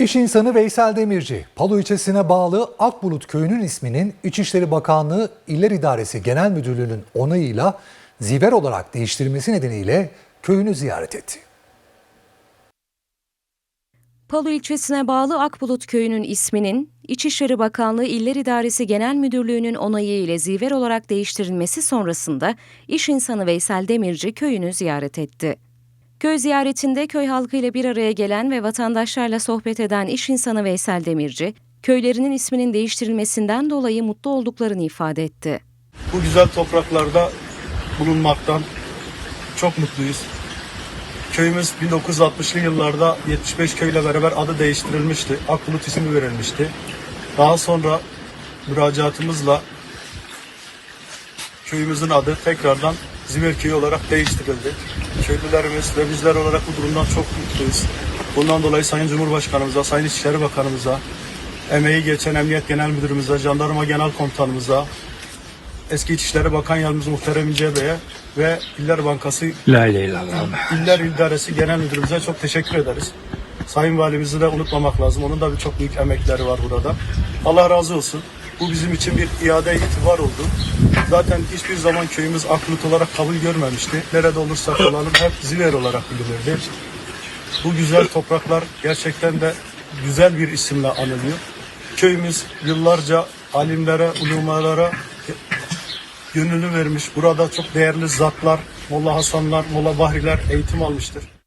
İş insanı Veysel Demirci, Palu ilçesine bağlı Akbulut köyünün isminin İçişleri Bakanlığı İller İdaresi Genel Müdürlüğü'nün onayıyla ziver olarak değiştirilmesi nedeniyle köyünü ziyaret etti. Palu ilçesine bağlı Akbulut köyünün isminin İçişleri Bakanlığı İller İdaresi Genel Müdürlüğü'nün onayı ile ziver olarak değiştirilmesi sonrasında iş insanı Veysel Demirci köyünü ziyaret etti. Köy ziyaretinde köy halkıyla bir araya gelen ve vatandaşlarla sohbet eden iş insanı Veysel Demirci, köylerinin isminin değiştirilmesinden dolayı mutlu olduklarını ifade etti. bu güzel topraklarda bulunmaktan çok mutluyuz. Köyümüz 1960'lı yıllarda 75 köyle beraber adı değiştirilmişti. Akbulut ismi verilmişti. Daha sonra müracaatımızla köyümüzün adı tekrardan Ziver Köyü olarak değiştirildi. Köylülerimiz ve bizler olarak bu durumdan çok mutluyuz. Bundan dolayı Sayın Cumhurbaşkanımıza, Sayın İçişleri Bakanımıza, emeği geçen Emniyet Genel Müdürümüze, Jandarma Genel Komutanımıza, Eski İçişleri Bakan Yardımcımız Muhterem İnce Bey'e ve İller Bankası La. İller İdaresi Genel Müdürümüze çok teşekkür ederiz. Sayın Valimizi de unutmamak lazım. Onun da bir çok büyük emekleri var burada. Allah razı olsun. Bu bizim için bir iade itibar oldu. Zaten hiçbir zaman köyümüz Aklut olarak kabul görmemişti. Nerede olursak olalım hep Ziver olarak bilinirdi. Bu güzel topraklar gerçekten de güzel bir isimle anılıyor. Köyümüz yıllarca alimlere, ulemalara gönlünü vermiş. Burada çok değerli zatlar, Molla Hasanlar, Molla Bahriler eğitim almıştır.